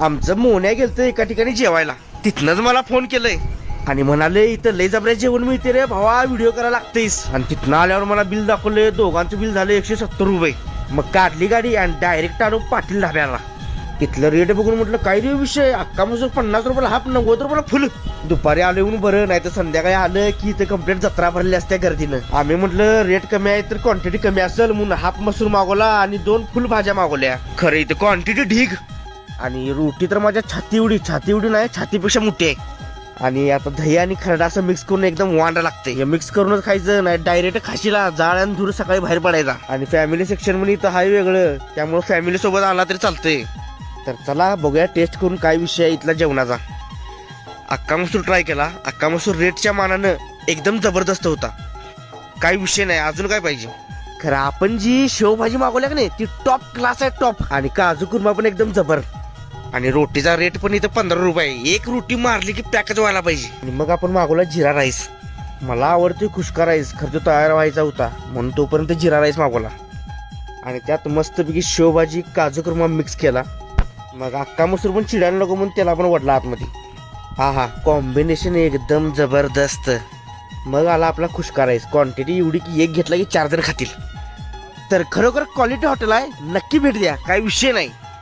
आमचं मोन्या गेलतं एका ठिकाणी जेवायला. तिथनंच मला फोन केलंय. आणि म्हणाले इथं लय जबऱ्या जेवण मिळते रे भावा व्हिडिओ करायला लागतेस. आणि तिथनं आल्यावर मला बिल दाखवले दोघांचं बिल झालं एकशे सत्तर रुपये. मग काढली गाडी आणि डायरेक्ट आलो पाटील ढाब्याला इथलं रेट बघून म्हटलं काय रे विषय? अक्का मजूर पन्नास रुपयाला हाफ नव्वद रुपयाला फुल. दुपारी आलो येऊन बरं नाही तर संध्याकाळी आलं की इथं कंप्लेंट जत्रा भरली असत्या गर्दीनं. आम्ही म्हटलं रेट कमी आहे तर क्वांटिटी कमी असेल. म्हणून हाफ मसूर मागवला आणि दोन फुल भाज्या मागवल्या. खरं इथं क्वांटिटी ढीग. आणि रोटी तर माझ्या छाती एवढी छाती एवढी नाही छातीपेक्षा मोठी आहे. आणि आता दही आणि खरडा असं मिक्स करून एकदम वांडा लागते हे मिक्स करूनच खायचं नाही डायरेक्ट खाशीला जाळ आणि धूर सकाळी बाहेर पडायचा. आणि फॅमिली सेक्शनमध्ये इथं हाय वेगळं त्यामुळे फॅमिली सोबत आला तरी चालतंय. तर चला बघूया टेस्ट करून काय विषय आहे इथला जेवणाचा. अक्का मसूर ट्राय केला. अक्का मसूर रेटच्या मानानं एकदम जबरदस्त होता. काही विषय नाही अजून काय पाहिजे? खरं आपण जी शेवभाजी मागवल्या का नाही ती टॉप क्लास आहे टॉप आणि काजू कुर्मा पण एकदम जबर. आणि रोटीचा रेट पण इथं पंधरा रुपये आहे. एक रोटी मारली की पॅकच व्हायला पाहिजे. आणि मग आपण मागवला जिरा राईस. मला आवडते खुशका राईस. खर्च तयार व्हायचा होता. म्हणून तोपर्यंत जिरा राईस मागवला. आणि त्यात मस्तपैकी शेवभाजी काजू कुर्मा मिक्स केला. मग अक्का मसूर पण चिडायला नको म्हणून त्याला पण वडला आतमध्ये. हा हा. कॉम्बिनेशन एकदम जबरदस्त. मग आला आपला खुशका राईस. क्वांटिटी एवढी की एक घेतला की चार जण खातील. तर खरोखर क्वालिटी हॉटेल आहे. नक्की भेट द्या. काय विषय नाही.